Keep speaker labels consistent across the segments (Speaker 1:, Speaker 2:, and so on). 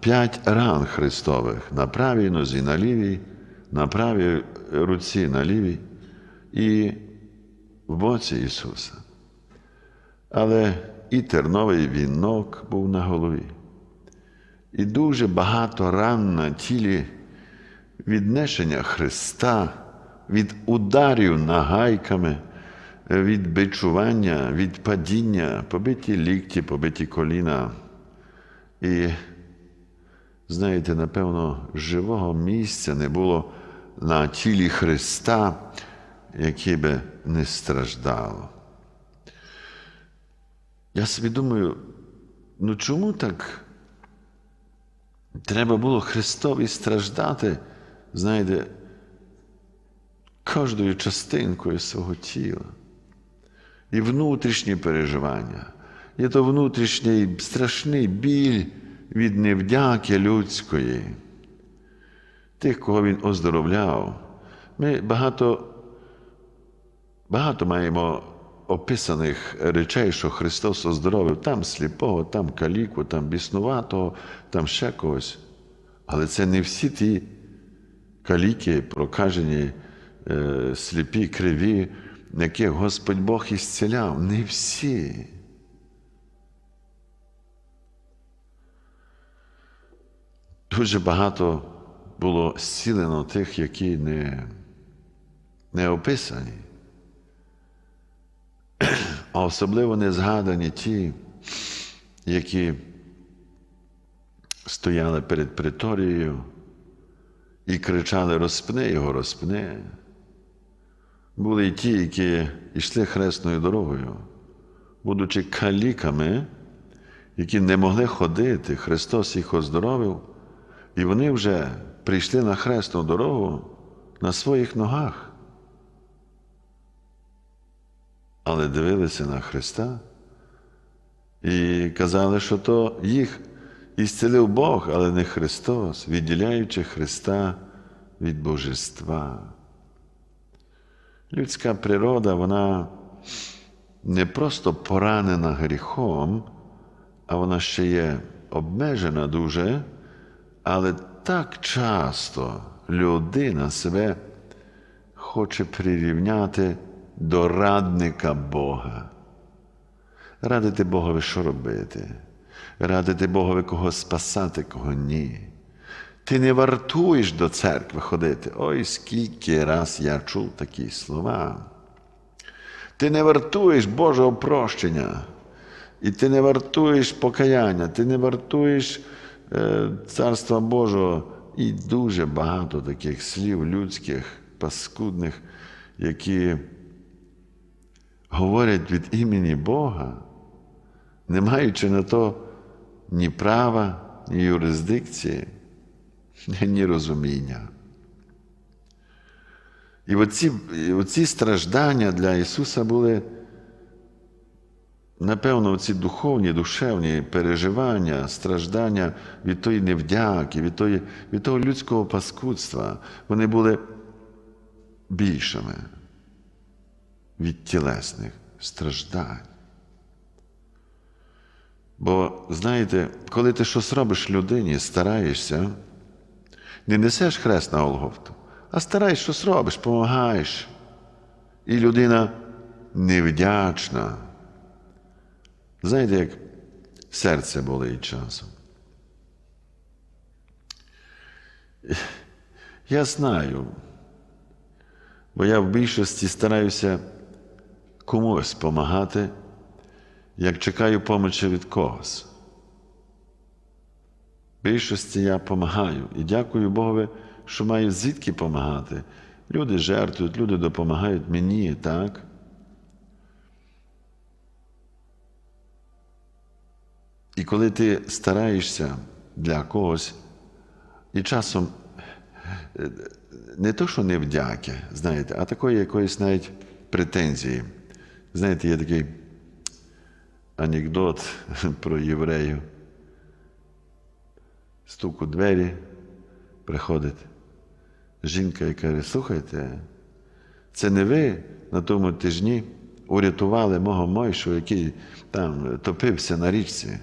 Speaker 1: п'ять ран Христових на правій нозі, на лівій, на правій руці, на лівій і в боці Ісуса. Але і терновий вінок був на голові. І дуже багато ран на тілі віднесення Христа, від ударів нагайками, від бичування, від падіння, побиті лікті, побиті коліна. І, знаєте, напевно, живого місця не було на тілі Христа, яке би не страждало. Я собі думаю, ну чому так треба було Христові страждати, знаєте, кожною частинкою свого тіла. І внутрішні переживання, є то внутрішній страшний біль від невдяки людської, тих, кого він оздоровляв. Ми багато, багато маємо описаних речей, що Христос оздоровив там сліпого, там каліку, там біснуватого, там ще когось. Але це не всі ті каліки, прокажені, е, сліпі, криві, яких Господь Бог ісціляв. Не всі. Дуже багато було зцілено тих, які не, не описані а особливо не згадані ті, які стояли перед приторією і кричали розпни його, розпни. Були й ті, які йшли хресною дорогою, будучи каліками, які не могли ходити, Христос їх оздоровив, і вони вже прийшли на хресну дорогу на своїх ногах. але дивилися на Христа і казали, що то їх ісцелив Бог, але не Христос, відділяючи Христа від Божества. Людська природа, вона не просто поранена гріхом, а вона ще є обмежена дуже, але так часто людина себе хоче прирівняти до радника Бога. Радити Богові, що робити, радити Богові, кого спасати, кого ні. Ти не вартуєш до церкви ходити. Ой, скільки раз я чув такі слова. Ти не вартуєш Божого прощення, і ти не вартуєш покаяння, ти не вартуєш Царства Божого. І дуже багато таких слів людських, паскудних, які говорять від імені Бога, не маючи на то ні права, ні юрисдикції, ні розуміння. І оці, оці страждання для Ісуса були, напевно, ці духовні, душевні переживання, страждання від тої невдяки, від, тої, від того людського паскудства, вони були більшими від тілесних страждань. Бо, знаєте, коли ти щось робиш людині, стараєшся, не несеш хрест на Голгофту, а стараєшся щось робиш, допомагаєш. І людина невдячна. Знаєте, як серце болить часом. Я знаю, бо я в більшості стараюся комусь допомагати, як чекаю помочі від когось. В більшості я допомагаю і дякую Богові, що маю звідки допомагати. Люди жертвують, люди допомагають мені, так? І коли ти стараєшся для когось, і часом не то, що невдяки, знаєте, а такої якоїсь навіть претензії. Знаєте, є такий анекдот про євреїв. Стук у двері, приходить жінка і каже, слухайте, це не ви на тому тижні урятували мого Мойшу, який там топився на річці.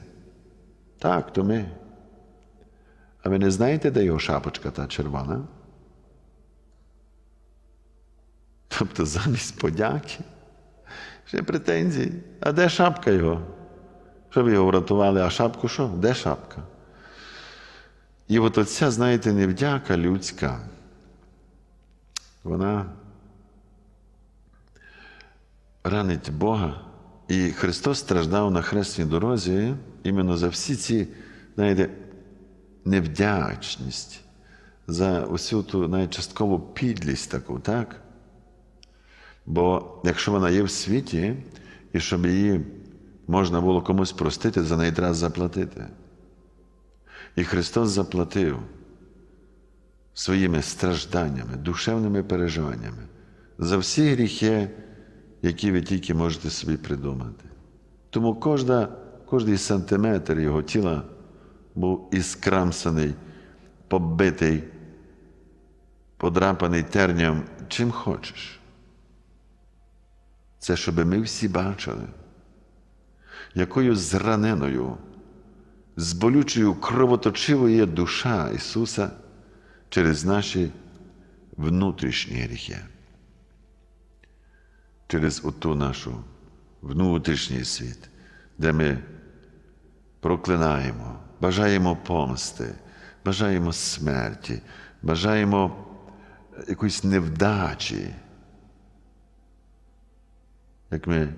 Speaker 1: Так, то ми. А ви не знаєте, де його шапочка та червона? Тобто замість подяки, ще претензії. А де шапка його? Що ви його врятували, а шапку що? Де шапка? І от оця, знаєте, невдяка людська, вона ранить Бога. І Христос страждав на хресній дорозі іменно за всі ці, знаєте, невдячність, за усю ту навіть часткову підлість таку, так? Бо якщо вона є в світі, і щоб її можна було комусь простити, за неї треба заплатити. І Христос заплатив своїми стражданнями, душевними переживаннями за всі гріхи, які ви тільки можете собі придумати. Тому кожна, кожний сантиметр його тіла був іскрамсаний, побитий, подрапаний терням, чим хочеш. Це щоб ми всі бачили, якою зраненою, з болючою кровоточивою є душа Ісуса через наші внутрішні гріхи, через оту нашу внутрішній світ, де ми проклинаємо, бажаємо помсти, бажаємо смерті, бажаємо якоїсь невдачі. Як ми,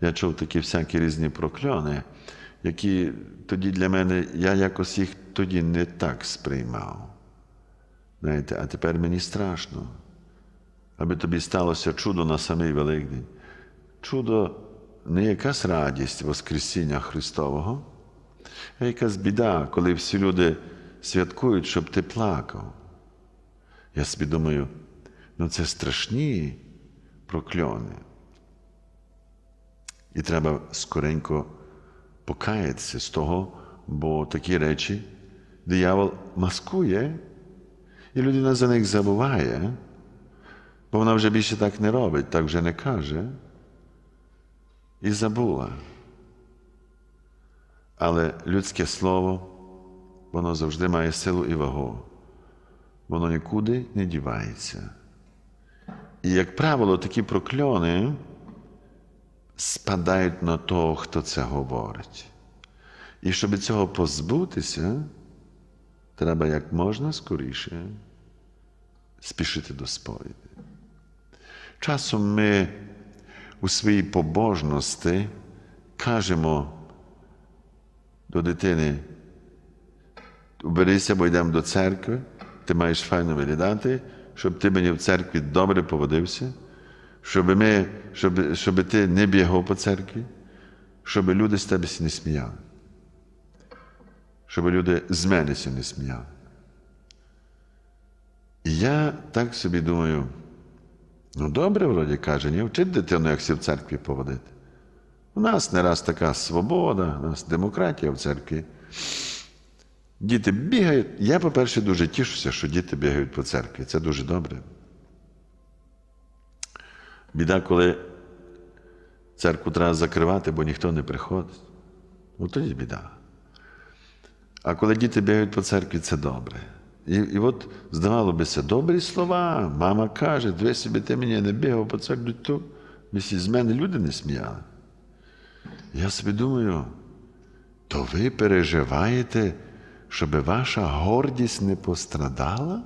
Speaker 1: я чув такі всякі різні прокльони, які тоді для мене, я якось їх тоді не так сприймав. Знаєте, а тепер мені страшно, аби тобі сталося чудо на самий Великдень. Чудо не якась радість Воскресіння Христового, якась біда, коли всі люди святкують, щоб ти плакав. Я собі думаю, ну це страшні прокльони. І треба скоренько покаятися з того, бо такі речі диявол маскує, і людина за них забуває, бо вона вже більше так не робить, так вже не каже. І забула. Але людське слово, воно завжди має силу і вагу. Воно нікуди не дівається. І, як правило, такі прокльони спадають на того, хто це говорить. І щоб цього позбутися, треба як можна скоріше спішити до сповіді. Часом ми у своїй побожності кажемо до дитини, уберися, бо йдемо до церкви, ти маєш файно виглядати, щоб ти мені в церкві добре поводився щоб ми, щоб, щоб ти не бігав по церкві, щоб люди з тебе не сміяли. Щоб люди з мене не сміяли. І я так собі думаю, ну добре, вроді каже, не вчить дитину, як всі в церкві поводити. У нас не раз така свобода, у нас демократія в церкві. Діти бігають. Я, по-перше, дуже тішуся, що діти бігають по церкві. Це дуже добре. Біда, коли церкву треба закривати, бо ніхто не приходить. От тоді біда. А коли діти бігають по церкві, це добре. І і от, здавало бися, добрі слова. Мама каже, дві собі ти мені не бігав по церкві, то з мене люди не сміяли. Я собі думаю, то ви переживаєте, щоб ваша гордість не пострадала?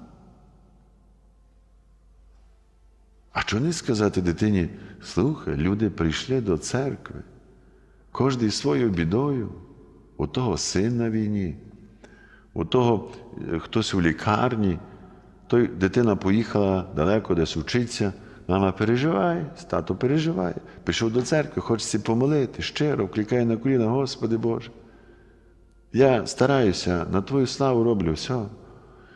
Speaker 1: А чого не сказати дитині, слухай, люди прийшли до церкви, кожен своєю бідою, у того син на війні, у того хтось у лікарні, той дитина поїхала далеко десь учиться, мама переживає, тато переживає, пішов до церкви, хочеться помолити, щиро, вкликає на коліна, Господи Боже. Я стараюся, на Твою славу роблю все.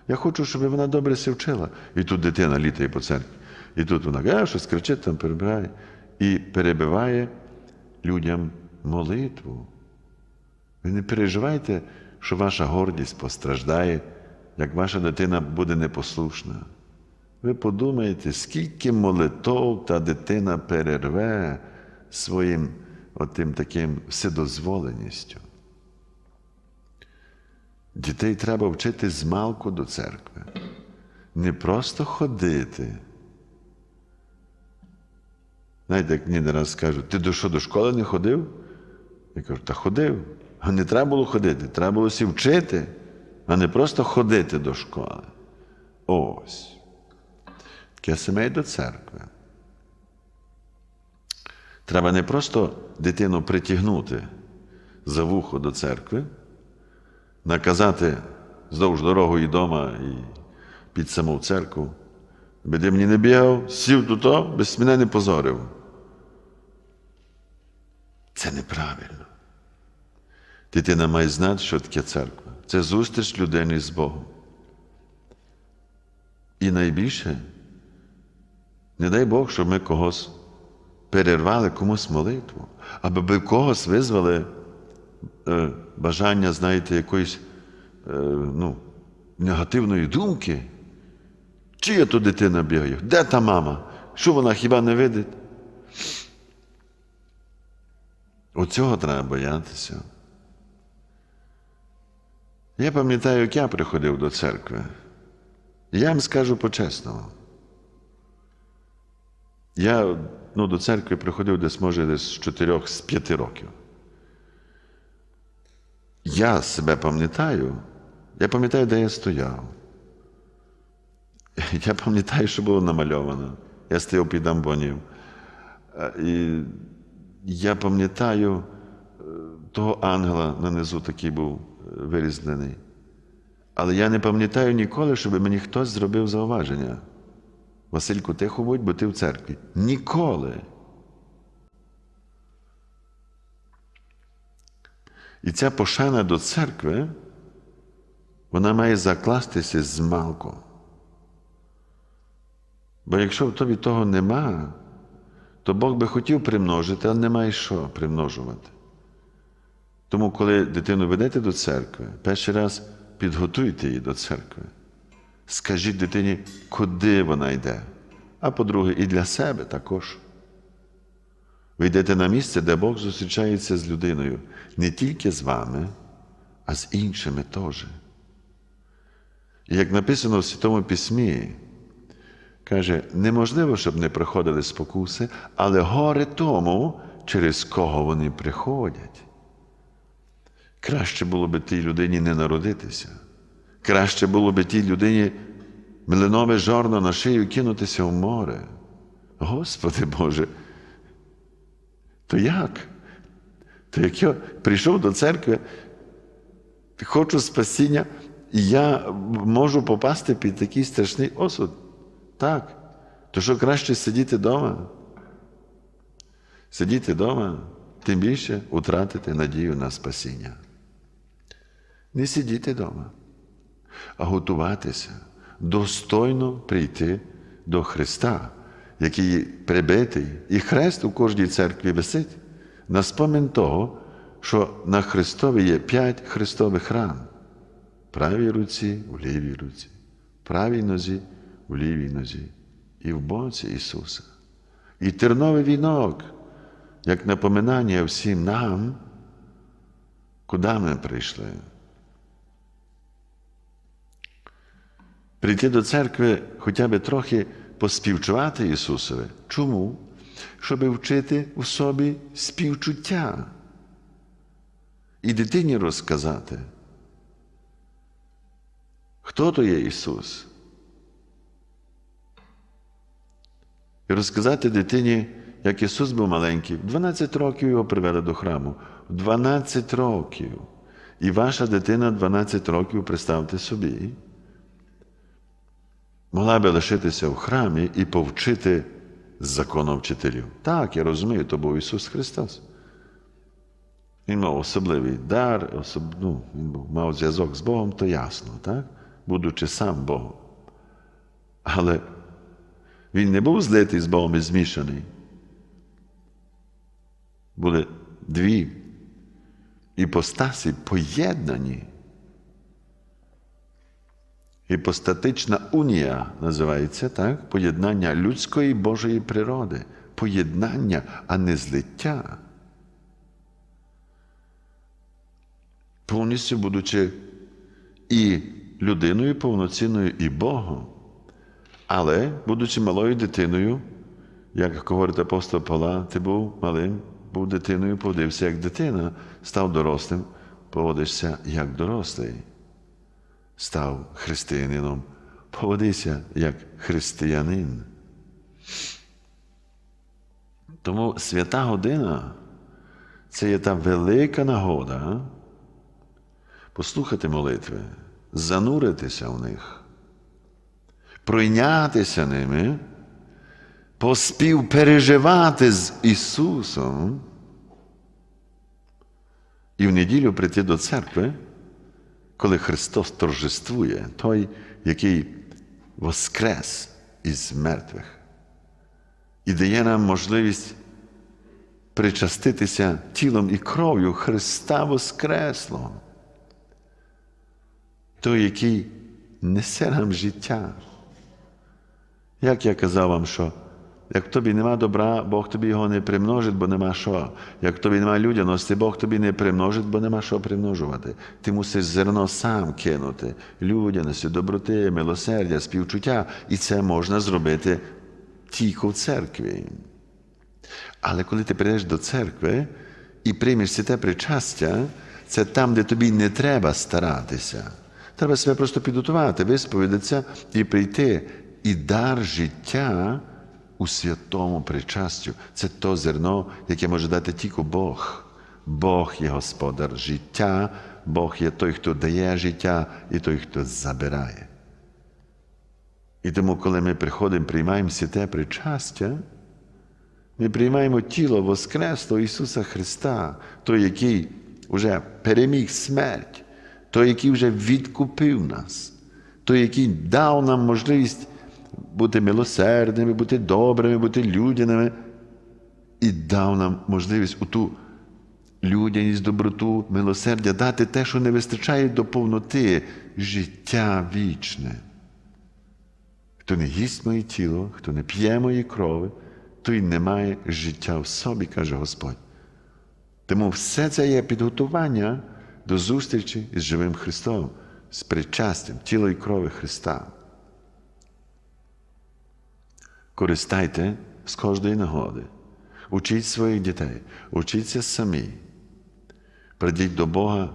Speaker 1: Я хочу, щоб вона добре се вчила. І тут дитина літає по церкві. І тут вона каже, щось кричить, там перебирає і перебиває людям молитву. Ви не переживайте, що ваша гордість постраждає, як ваша дитина буде непослушна. Ви подумайте, скільки молитов та дитина перерве своїм отим таким вседозволеністю. Дітей треба вчити з малку до церкви. Не просто ходити. Знаєте, як мені не раз кажуть, ти до що до школи не ходив? Я кажу, та ходив. А не треба було ходити, треба було сі вчити, а не просто ходити до школи. Ось. Таке до церкви. Треба не просто дитину притягнути за вухо до церкви, наказати здовж дорогою дома і під саму церкву, аби ти мені не бігав, сів тут, без мене не позорив. Це неправильно. Дитина має знати, що таке церква. Це зустріч людини з Богом. І найбільше, не дай Бог, щоб ми когось перервали комусь молитву, аби ви когось визвали е, бажання, знаєте, якоїсь е, ну, негативної думки. Чия то дитина бігає? Де та мама? Що вона хіба не видить? Оцього треба боятися. Я пам'ятаю, як я приходив до церкви. Я вам скажу по-чесному. Я ну, до церкви приходив десь, може, десь з 4 з 5 років. Я себе пам'ятаю, я пам'ятаю, де я стояв. Я пам'ятаю, що було намальовано. Я стояв під амбонів. Е, І я пам'ятаю е, того ангела на низу такий був е, вирізблений. Але я не пам'ятаю ніколи, щоб мені хтось зробив зауваження. Васильку, тихо будь, бо ти в церкві. Ніколи. І ця пошана до церкви, вона має закластися з малку. Бо якщо в тобі того нема, то Бог би хотів примножити, але немає що примножувати. Тому, коли дитину ведете до церкви, перший раз підготуйте її до церкви. Скажіть дитині, куди вона йде. А по-друге, і для себе також. Ви йдете на місце, де Бог зустрічається з людиною не тільки з вами, а з іншими теж. І як написано в Святому Письмі, каже, неможливо, щоб не приходили спокуси, але горе тому, через кого вони приходять. Краще було би тій людині не народитися. Краще було би тій людині млинове жорно на шию кинутися в море. Господи Боже, то як? То як я прийшов до церкви, хочу спасіння, і я можу попасти під такий страшний осуд. Так. То що краще сидіти вдома? Сидіти вдома, тим більше утратити надію на спасіння. Не сидіти вдома, а готуватися, достойно прийти до Христа, який прибитий, і хрест у кожній церкві висить на спомин того, що на Христові є п'ять Христових ран. В правій руці, у лівій руці, в правій нозі, у лівій нозі, і в боці Ісуса. І терновий вінок, як напоминання всім нам, куди ми прийшли. Прийти до церкви хоча б трохи поспівчувати Ісусові. Чому? Щоб вчити у собі співчуття і дитині розказати, хто то є Ісус. І розказати дитині, як Ісус був маленький, в 12 років його привели до храму. В 12 років. І ваша дитина 12 років, представте собі, могла би лишитися в храмі і повчити законом вчителів. Так, я розумію, то був Ісус Христос. Він мав особливий дар, особ... ну, він мав зв'язок з Богом, то ясно, так? будучи сам Богом. Але він не був злитий з Богом і змішаний. Були дві іпостасі поєднані. Іпостатична унія називається так? Поєднання людської і Божої природи. Поєднання, а не злиття. Повністю будучи і людиною повноцінною, і Богом. Але, будучи малою дитиною, як говорить апостол Павла, ти був малим, був дитиною, поводився як дитина, став дорослим, поводишся як дорослий. Став християнином, поводися як християнин. Тому свята година це є та велика нагода послухати молитви, зануритися в них, пройнятися ними, поспівпереживати з Ісусом і в неділю прийти до церкви, коли Христос торжествує, той, який воскрес із мертвих і дає нам можливість причаститися тілом і кров'ю Христа Воскреслого, той, який несе нам життя. Як я казав вам, що як тобі нема добра, Бог тобі його не примножить, бо нема що. Як тобі нема людяності, Бог тобі не примножить, бо нема що примножувати. Ти мусиш зерно сам кинути людяності, доброти, милосердя, співчуття, і це можна зробити тільки в церкві. Але коли ти прийдеш до церкви і приймеш святе причастя, це там, де тобі не треба старатися. Треба себе просто підготувати, висповідатися і прийти. І дар життя у святому причастю це то зерно, яке може дати тільки Бог. Бог є господар життя, Бог є той, хто дає життя, і той, хто забирає. І тому, коли ми приходимо, приймаємо святе причастя, ми приймаємо тіло Воскреслого Ісуса Христа, той, який вже переміг смерть, той, який вже відкупив нас, той, який дав нам можливість бути милосердними, бути добрими, бути людяними, і дав нам можливість у ту людяність, доброту, милосердя дати те, що не вистачає до повноти життя вічне. Хто не їсть моє тіло, хто не п'є мої крови, той не має життя в собі, каже Господь. Тому все це є підготування до зустрічі з живим Христом, з причастям тіла і крови Христа. Користайте з кожної нагоди. Учіть своїх дітей, учіться самі. Придіть до Бога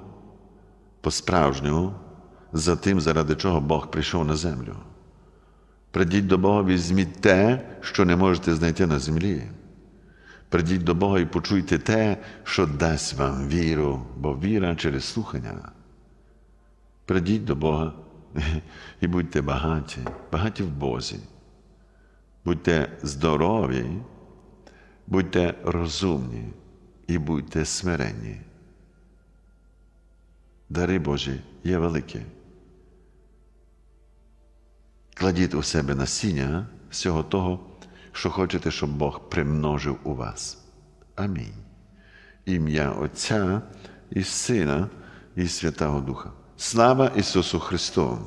Speaker 1: по-справжньому за тим, заради чого Бог прийшов на землю. Придіть до Бога, візьміть те, що не можете знайти на землі. Придіть до Бога і почуйте те, що дасть вам віру, бо віра через слухання. Придіть до Бога і будьте багаті, багаті в Бозі. Будьте здорові, будьте розумні і будьте смиренні. Дари Божі є великі. Кладіть у себе насіння всього того, що хочете, щоб Бог примножив у вас. Амінь. Ім'я Отця і Сина, і Святого Духа. Слава Ісусу Христу!